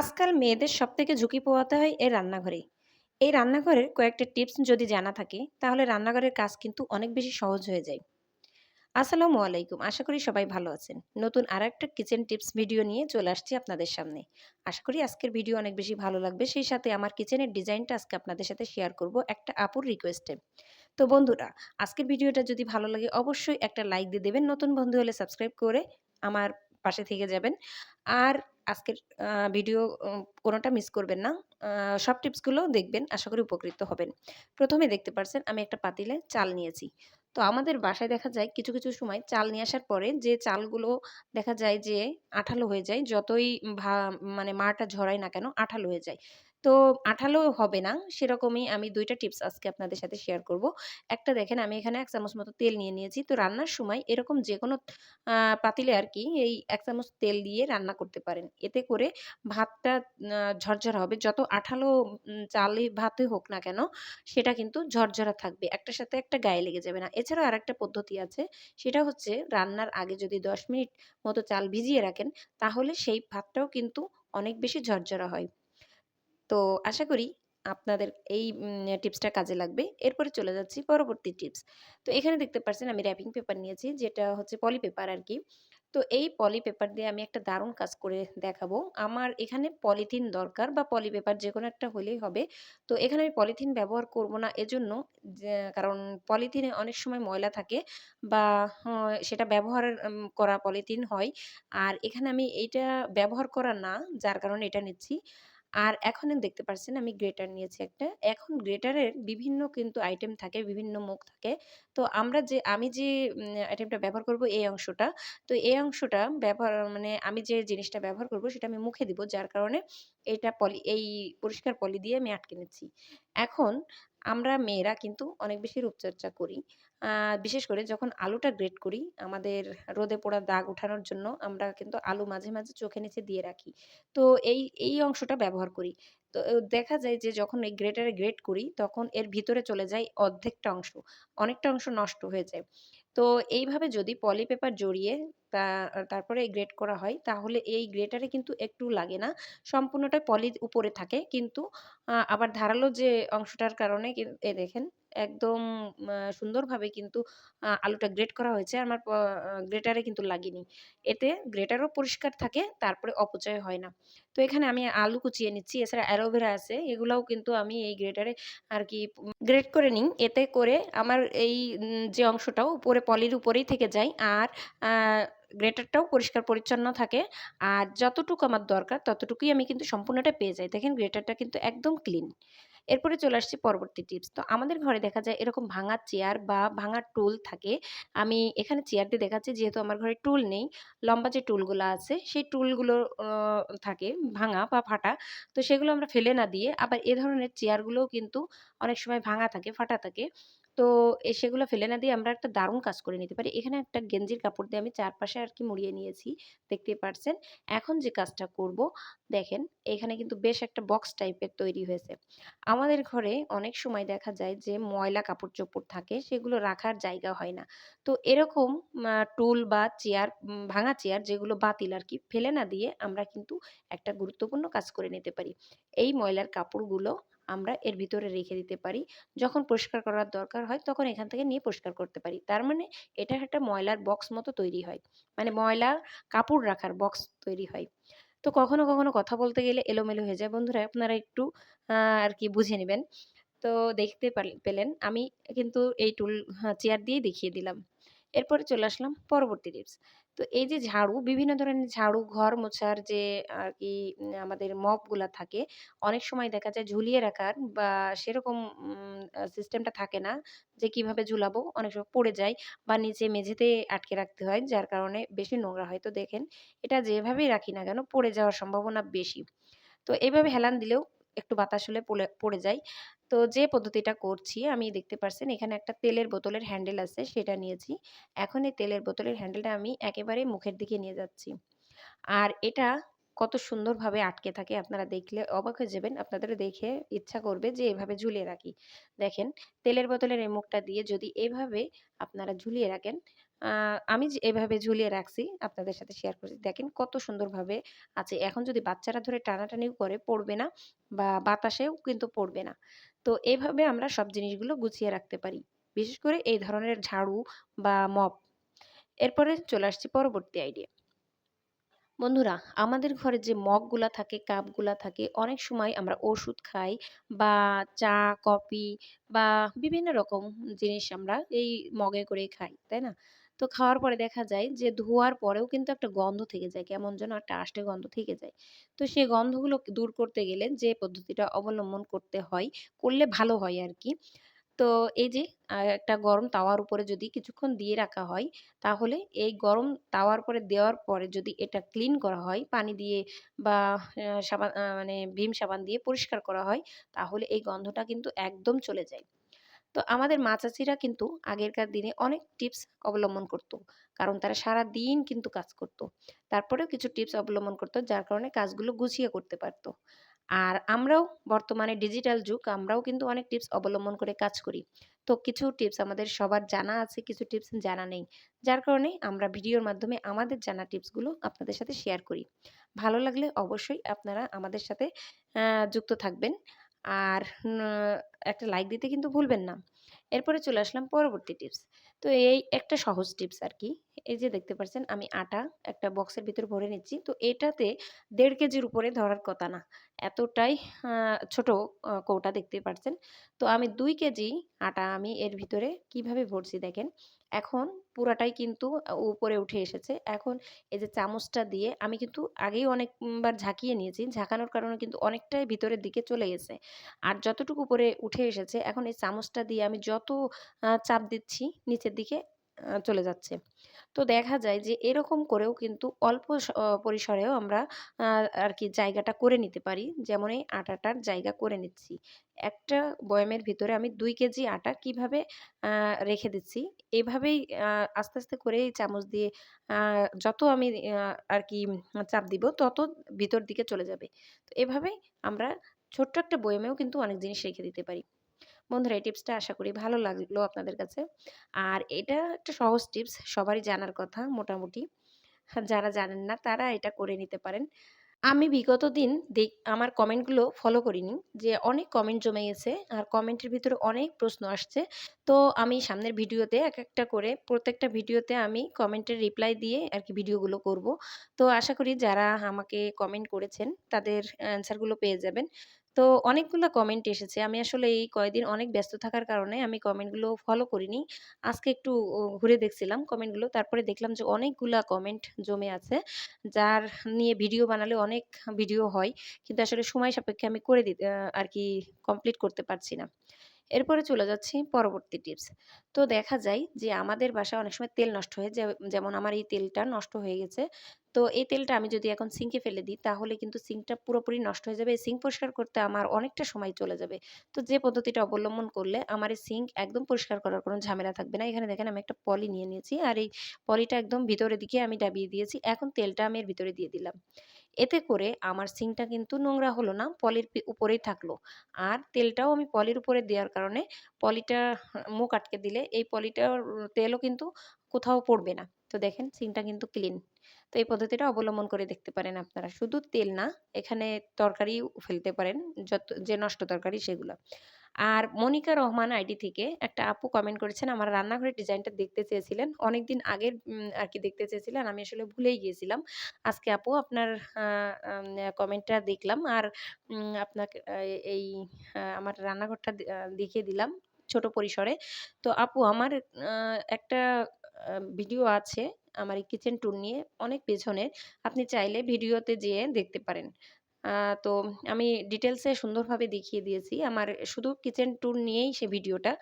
আজকাল মেয়েদের সবথেকে ঝুঁকি পোহাতে হয় এই রান্নাঘরেই। এই রান্নাঘরের কয়েকটা টিপস যদি জানা থাকে, তাহলে রান্নাঘরের কাজ কিন্তু অনেক বেশি সহজ হয়ে যায়। আসসালামু আলাইকুম। আশা করি সবাই ভালো আছেন। নতুন আর একটা কিচেন টিপস ভিডিও নিয়ে চলে আসছি আপনাদের সামনে। আশা করি আজকের ভিডিও অনেক বেশি ভালো লাগবে। সেই সাথে আমার কিচেনের ডিজাইনটা আজকে আপনাদের সাথে শেয়ার করব একটা আপুর রিকোয়েস্টে। তো বন্ধুরা, আজকের ভিডিওটা যদি ভালো লাগে অবশ্যই একটা লাইক দিয়ে দেবেন। নতুন বন্ধু হলে সাবস্ক্রাইব করে আমার পাশে থেকে যাবেন। আর আজকের ভিডিও কোনোটা মিস করবেন না। সব টিপসগুলো দেখবেন। আশা করি উপকৃত হবেন। প্রথমে দেখতে পারছেন আমি একটা পাতিলে চাল নিয়েছি। তো আমাদের বাসায় দেখা যায় কিছু, কিছু সময় চাল নিয়ে আসার পরে যে চালগুলো দেখা যায় যে আঠালো হয়ে যায়, যতই ভা মানে মাটা ঝরাই না কেন আঠালো হয়ে যায়। তো আঠালো হবে না সেরকমই আমি দুইটা টিপস আজকে আপনাদের সাথে শেয়ার করব। একটা দেখেন আমি এখানে এক চামচ মতো তেল নিয়ে নিয়েছি। তো রান্নার সময় এরকম যে কোনো পাতিলে আর কি এই এক চামচ তেল দিয়ে রান্না করতে পারেন। এতে করে ভাতটা ঝরঝরা হবে। যত আঠালো চালে ভাতে হোক না কেন সেটা কিন্তু ঝরঝরা থাকবে। একটার সাথে একটা গায়ে লেগে যাবে না। এছাড়াও আরেকটা পদ্ধতি আছে। সেটা হচ্ছে রান্নার আগে যদি ১০ মিনিট মতো চাল ভিজিয়ে রাখেন, তাহলে সেই ভাতটাও কিন্তু অনেক বেশি ঝরঝরা হয়। তো আশা করি আপনাদের এই টিপসটা কাজে লাগবে। এরপরে চলে যাচ্ছি পরবর্তী টিপস। তো এখানে দেখতে পারছেন আমি র‍্যাপিং পেপার নিয়েছি যেটা হচ্ছে পলি পেপার আর কি তো এই পলি পেপার দিয়ে আমি একটা দারুণ কাজ করে দেখাবো। আমার এখানে পলিথিন দরকার বা পলি পেপার যে কোনো একটা হলেই হবে। তো এখানে আমি পলিথিন ব্যবহার করব না এজন্য কারণ পলিথিনে অনেক সময় ময়লা থাকে বা সেটা ব্যবহার করা পলিথিন হয়। আর এখানে আমি এইটা ব্যবহার করা না, যার কারণে এটা নিচ্ছি। আর এখন দেখতে পারছেন আমি গ্রেটার নিয়েছি একটা। এখন গ্রেটারের বিভিন্ন কিন্তু আইটেম থাকে, বিভিন্ন মুখ থাকে। তো আমরা যে আমি যে আইটেমটা ব্যবহার করব এই অংশটা। তো এই অংশটা ব্যবহার মানে আমি যে জিনিসটা ব্যবহার করব সেটা আমি মুখে দিব। যার কারণে এটা পলি এই পরিষ্কার পলি দিয়ে আমি আটকে নিচ্ছি। এখন আমরা মেয়েরা কিন্তু অনেক বেশি রূপচর্চা করি। বিশেষ করে যখন আলুটা গ্রেট করি, আমাদের রোদে পোড়া দাগ উঠানোর জন্য আমরা কিন্তু আলু মাঝে, মাঝে চোখে নিচে দিয়ে রাখি। তো এই, এই অংশটা ব্যবহার করি। তো দেখা যায় যে যখন এই গ্রেটারে গ্রেট করি, তখন এর ভিতরে চলে যায় অর্ধেকটা অংশ। অনেকটা অংশ নষ্ট হয়ে যায়। তো এইভাবে যদি পলি পেপার জড়িয়ে তা তারপরে গ্রেট করা হয়, তাহলে এই গ্রেটারে কিন্তু একটু লাগে না। সম্পূর্ণটা পলির উপরে থাকে। কিন্তু আবার ধারালো যে অংশটার কারণে এই দেখেন একদম সুন্দরভাবে কিন্তু আলুটা গ্রেট করা হয়েছে। আমার গ্রেটারে কিন্তু লাগেনি। এতে গ্রেটারও পরিষ্কার থাকে, তারপরে অপচয় হয় না। তো এখানে আমি আলু কুচিয়ে নিচ্ছি। এছাড়া অ্যালোভেরা আছে। এগুলাও কিন্তু আমি এই গ্রেটারে আর কি গ্রেট করে নিই। এতে করে আমার এই যে অংশটাও উপরে পলির উপরেই থেকে যায়। আর গ্রেটারটাও পরিষ্কার পরিচ্ছন্ন থাকে। আর যতটুকু আমার দরকার ততটুকুই আমি কিন্তু সম্পূর্ণটা পেয়ে যাই। দেখেন গ্রেটারটা কিন্তু একদম ক্লিন। এরপরে চলে আসছি পরবর্তী টিপস। তো আমাদের ঘরে দেখা যায় এরকম ভাঙা চেয়ার বা ভাঙা টুল থাকে। আমি এখানে চেয়ার দিয়ে দেখাচ্ছি যেহেতু আমার ঘরে টুল নেই। লম্বা যে টুলগুলো আছে সেই টুলগুলো থাকে ভাঙা বা ফাটা। তো সেগুলো আমরা ফেলে না দিয়ে আবার এ ধরনের চেয়ারগুলোও কিন্তু অনেক সময় ভাঙা থাকে, ফাটা থাকে। তো সেগুলো ফেলে না দিয়ে আমরা একটা দারুণ কাজ করে নিতে পারি। এখানে একটা গেঞ্জির কাপড় দিয়ে আমি চারপাশে আর কি মুড়িয়ে নিয়েছি। দেখতে পারছেন। এখন যে কাজটা করব, দেখেন এখানে কিন্তু বেশ একটা বক্স টাইপের তৈরি হয়েছে। আমাদের ঘরে অনেক সময় দেখা যায় যে ময়লা কাপড়-চোপড় থাকে, সেগুলো রাখার জায়গা হয় না। তো এরকম টুল বা চেয়ার ভাঙা চেয়ার যেগুলো বাতিল আর কি ফেলে না দিয়ে আমরা কিন্তু একটা গুরুত্বপূর্ণ কাজ করে নিতে পারি। এই ময়লার কাপড়গুলো আমরা এর ভিতরে রেখে দিতে পারি। যখন পরিষ্কার করার দরকার হয় তখন এখান থেকে নিয়ে পরিষ্কার করতে পারি। তার মানে এটা একটা ময়লার বক্স মতো তৈরি হয়। মানে ময়লা কাপড় রাখার বক্স তৈরি হয়। তো কখনো, কখনো কথা বলতে গেলে এলোমেলো হয়ে যায়। বন্ধুরা আপনারা একটু আর কি বুঝে নেবেন তো দেখতে পেলেন আমি কিন্তু এই টুল চেয়ার দিয়েই দেখিয়ে দিলাম। এরপরে চলে আসলাম পরবর্তী টিপস। তো এই যে ঝাড়ু, বিভিন্ন ধরনের ঝাড়ু, ঘর মোছার যে আর কি আমাদের মপগুলা থাকে, অনেক সময় দেখা যায় ঝুলিয়ে রাখার বা সেরকম সিস্টেমটা থাকে না যে কীভাবে ঝুলাবো। অনেক সময় পড়ে যায় বা নিচে মেঝেতে আটকে রাখতে হয়, যার কারণে বেশি নোংরা হয়। তো দেখেন এটা যেভাবেই রাখি না কেন পড়ে যাওয়ার সম্ভাবনা বেশি। তো এভাবে হেলান দিলেও একটু বাতাস হলে পড়ে যায়। তো যে পদ্ধতিটা করছি আমি দেখতে পারছেন এখানে একটা তেলের বোতলের হ্যান্ডেল আছে সেটা নিয়েছি। এখন এই তেলের বোতলের হ্যান্ডেলটা আমি একেবারে মুখের দিকে নিয়ে যাচ্ছি। আর এটা কত সুন্দরভাবে আটকে থাকে আপনারা দেখলে অবাক হয়ে যাবেন। আপনাদের দেখে ইচ্ছা করবে যে এভাবে ঝুলিয়ে রাখি। দেখেন তেলের বোতলের এই মুখটা দিয়ে যদি এভাবে আপনারা ঝুলিয়ে রাখেন, আমি এভাবে ঝুলিয়ে রাখছি আপনাদের সাথে শেয়ার করছি। দেখেন কত সুন্দরভাবে আছে। এখন যদি বাচ্চারা ধরে টানাটানিও করে পড়বে না বা বাতাসেও কিন্তু পড়বে না। তো এভাবে আমরা সব জিনিসগুলো গুছিয়ে রাখতে পারি। বিশেষ করে এই ধরনের ঝাড়ু বা মপ। এরপরে চলে আসছি পরবর্তী আইডিয়া। বন্ধুরা আমাদের ঘরে যে মগগুলা থাকে, কাপগুলা থাকে অনেক সময় আমরা ওষুধ খাই বা চা, কফি বা বিভিন্ন রকম জিনিস আমরা এই মগে করেই খাই, তাই না? তো খাওয়ার পরে দেখা যায় যে ধোয়ার পরেও কিন্তু একটা গন্ধ থেকে যায়। কেমন যেন একটা আষ্টে গন্ধ থেকে যায়। তো সেই গন্ধগুলো দূর করতে গেলে যে পদ্ধতিটা অবলম্বন করতে হয়, করলে ভালো হয় আর কি তো এই যে একটা গরম তাওয়ার উপরে যদি কিছুক্ষণ দিয়ে রাখা হয়, তাহলে এই গরম তাওয়ার পরে দেওয়ার পরে যদি এটা ক্লিন করা হয় পানি দিয়ে বা সাবান মানে ভিম সাবান দিয়ে পরিষ্কার করা হয়, তাহলে এই গন্ধটা কিন্তু একদম চলে যায়। তো আমাদের মা চাচিরা কিন্তু আগেরকার দিনে অনেক টিপস অবলম্বন করত। কারণ তারা সারাদিন কিন্তু কাজ করত। তারপরেও কিছু টিপস অবলম্বন করত যার কারণে কাজগুলো গুছিয়ে করতে পারত। আর আমরাও বর্তমানে ডিজিটাল যুগ আমরাও কিন্তু অনেক টিপস অবলম্বন করে কাজ করি। তো কিছু টিপস আমাদের সবার জানা আছে, কিছু টিপস জানা নেই। যার কারণে আমরা ভিডিওর মাধ্যমে আমাদের জানা টিপসগুলো আপনাদের সাথে শেয়ার করি। ভালো লাগলে অবশ্যই আপনারা আমাদের সাথে যুক্ত থাকবেন। আর একটা লাইক দিতে কিন্তু ভুলবেন না। এরপরে চলে আসলাম পরবর্তী টিপস। তো এই একটা সহজ টিপস আর কি এই যে দেখতে পাচ্ছেন আমি আটা একটা বক্সের ভিতর ভরে নিচ্ছি। তো এটাতে দেড় কেজির উপরে ধরার কথা না। এতটাই ছোট কৌটা দেখতে পারছেন। তো আমি দুই কেজি আটা আমি এর ভিতরে কীভাবে ভরছি দেখেন। এখন পুরাটাই কিন্তু উপরে উঠে এসেছে। এখন এই যে চামচটা দিয়ে আমি কিন্তু আগেই অনেকবার ঝাঁকিয়ে নিয়েছি। ঝাঁকানোর কারণে কিন্তু অনেকটাই ভিতরের দিকে চলে গেছে। আর যতটুকু উপরে উঠে এসেছে, এখন এই চামচটা দিয়ে আমি যত চাপ দিচ্ছি নিচের দিকে চলে যাচ্ছে। তো দেখা যায় যে এরকম করেও কিন্তু অল্প পরিসরেও আমরা আর কি জায়গাটা করে নিতে পারি। যেমন এই আটাটার জায়গা করে নিচ্ছি। একটা বয়ামের ভিতরে আমি দুই কেজি আটা কীভাবে রেখে দিচ্ছি। এভাবেই আস্তে, আস্তে করে এই চামচ দিয়ে যত আমি আর কি চাপ দিব তত ভিতর দিকে চলে যাবে। তো এভাবেই আমরা ছোট্ট একটা বয়ামেও কিন্তু অনেক জিনিস রেখে দিতে পারি। বন্ধুরা, এই টিপসটা আশা করি ভালো লাগল আপনাদের কাছে। আর এটা একটা সহজ টিপস, সবারই জানার কথা মোটামুটি। যারা জানেন না, তারা এটা করে নিতে পারেন। আমি বিগত দিন দেক আমার কমেন্টগুলো ফলো করিনি। যে অনেক কমেন্ট জমে গেছে। আর কমেন্টের ভিতরে অনেক প্রশ্ন আসছে। তো আমি সামনের ভিডিওতে এক একটা করে, প্রত্যেকটা ভিডিওতে আমি কমেন্টের রিপ্লাই দিয়ে আরকি ভিডিওগুলো করব। তো আশা করি যারা আমাকে কমেন্ট করেছেন, তাদের অ্যান্সারগুলো পেয়ে যাবেন। তো অনেকগুলো কমেন্ট এসেছে। আমি আসলে এই কয়েকদিন অনেক ব্যস্ত থাকার কারণে আমি কমেন্টগুলো ফলো করিনি। আজকে একটু ঘুরে দেখছিলাম কমেন্টগুলো। তারপরে দেখলাম যে অনেকগুলা কমেন্ট জমে আছে। যার নিয়ে ভিডিও বানালে অনেক ভিডিও হয়। কিন্তু আসলে সময় সাপেক্ষে আমি করে দিতে আর কি কমপ্লিট করতে পারছি না। এরপরে চলে যাচ্ছি পরবর্তী টিপস। তো দেখা যায় যে আমাদের বাসায় অনেক সময় তেল নষ্ট হয়ে যায়। যেমন আমার এই তেলটা নষ্ট হয়ে গেছে। তো এই তেলটা আমি যদি এখন সিঙ্কে ফেলে দিই, তাহলে কিন্তু সিঙ্কটা পুরোপুরি নষ্ট হয়ে যাবে। এই সিঙ্ক পরিষ্কার করতে আমার অনেকটা সময় চলে যাবে। তো যে পদ্ধতিটা অবলম্বন করলে আমার এই সিঙ্ক একদম পরিষ্কার করার কোনো ঝামেলা থাকবে না। এখানে দেখেন আমি একটা পলি নিয়ে নিয়েছি। আর এই পলিটা একদম ভিতরের দিকে আমি ডাবিয়ে দিয়েছি। এখন তেলটা আমি এর ভিতরে দিয়ে দিলাম। এতে করে আমার সিংটা কিন্তু নোংরা হলো না, পলির উপরেই থাকল। আর তেলটাও আমি পলির উপরে দেওয়ার কারণে পলিটা মুখ আটকে দিলে এই পলিটার তেলও কিন্তু কোথাও পড়বে না। তো দেখেন সিংটা কিন্তু ক্লিন। তো এই পদ্ধতিটা অবলম্বন করে দেখতে পারেন আপনারা। শুধু তেল না, এখানে তরকারিও ফেলতে পারেন। যত যে নষ্ট তরকারি সেগুলা। আর মনিকা রহমান আইডি থেকে একটা আপু কমেন্ট করেছেন, আমার রান্নাঘরের ডিজাইনটা দেখতে চেয়েছিলেন। অনেকদিন আগের আর কি দেখতে চেয়েছিলেন। আমি আসলে ভুলেই গিয়েছিলাম। আজকে আপু আপনার কমেন্টটা দেখলাম। আর আপনাকে এই আমার রান্নাঘরটা দেখিয়ে দিলাম ছোট পরিসরে। তো আপু, আমার একটা ভিডিও আছে আমার এই কিচেন ট্যুর নিয়ে অনেক পেছনে। আপনি চাইলে ভিডিওতে যেয়ে দেখতে পারেন। তো আমি ডিটেইলসে সুন্দরভাবে দেখিয়ে দিয়েছি। আমার শুধু কিচেন ট্যুর নিয়েই সে ভিডিওটা।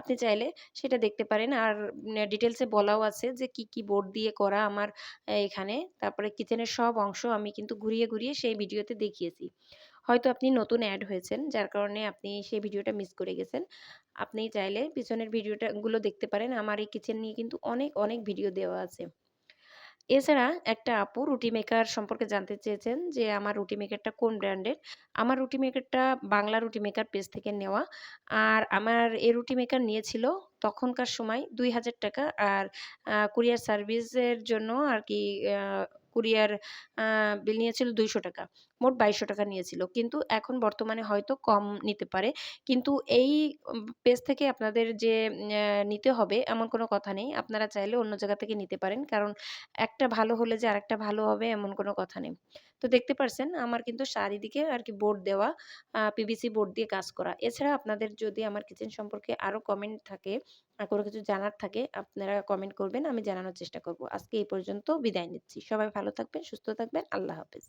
আপনি চাইলে সেটা দেখতে পারেন। আর উম ডিটেইলসে বলাও আছে যে কি, কি বোর্ড দিয়ে করা আমার এখানে। তারপরে কিচেনের সব অংশ আমি কিন্তু ঘুরিয়ে, ঘুরিয়ে সেই ভিডিওতে দেখিয়েছি। হয়তো আপনি নতুন এড হয়েছেন যার কারণে আপনি সেই ভিডিওটা মিস করে গেছেন। আপনি চাইলে পিছনের ভিডিওটা গুলো দেখতে পারেন। আমার এই কিচেন নিয়ে কিন্তু অনেক, অনেক ভিডিও দেওয়া আছে। এছাড়া একটা আপু রুটি মেকার সম্পর্কে জানতে চেয়েছেন যে আমার রুটি মেকারটা কোন ব্র্যান্ডের? আমার রুটি মেকারটা বাংলা রুটি মেকার পেজ থেকে নেওয়া। আর আমার এই রুটি মেকার নিয়েছিল তখনকার সময় ৳২,০০০ আর কুরিয়ার সার্ভিসের জন্য আর কি কুরিয়ার বিল নিয়েছিল ৳২০০ মোট ৳২২০০ নিয়েছিল। কিন্তু এখন বর্তমানে হয়তো কম নিতে পারে। কিন্তু এই পেজ থেকে আপনাদের যে নিতে হবে এমন কোনো কথা নেই। আপনারা চাইলে অন্য জায়গা থেকে নিতে পারেন। কারণ একটা ভালো হলে যে আরেকটা ভালো হবে এমন কোনো কথা নেই। তো দেখতে পারছেন আমার কিন্তু চারিদিকে আর কি বোর্ড দেওয়া, পিভিসি বোর্ড দিয়ে কাজ করা। এছাড়া আপনাদের যদি আমার কিচেন সম্পর্কে আরও কমেন্ট থাকে, কোনো কিছু জানার থাকে আপনারা কমেন্ট করবেন। আমি জানানোর চেষ্টা করব। আজকে এই পর্যন্ত বিদায় নিচ্ছি। সবাই ভালো থাকবেন, সুস্থ থাকবেন। আল্লাহ হাফেজ।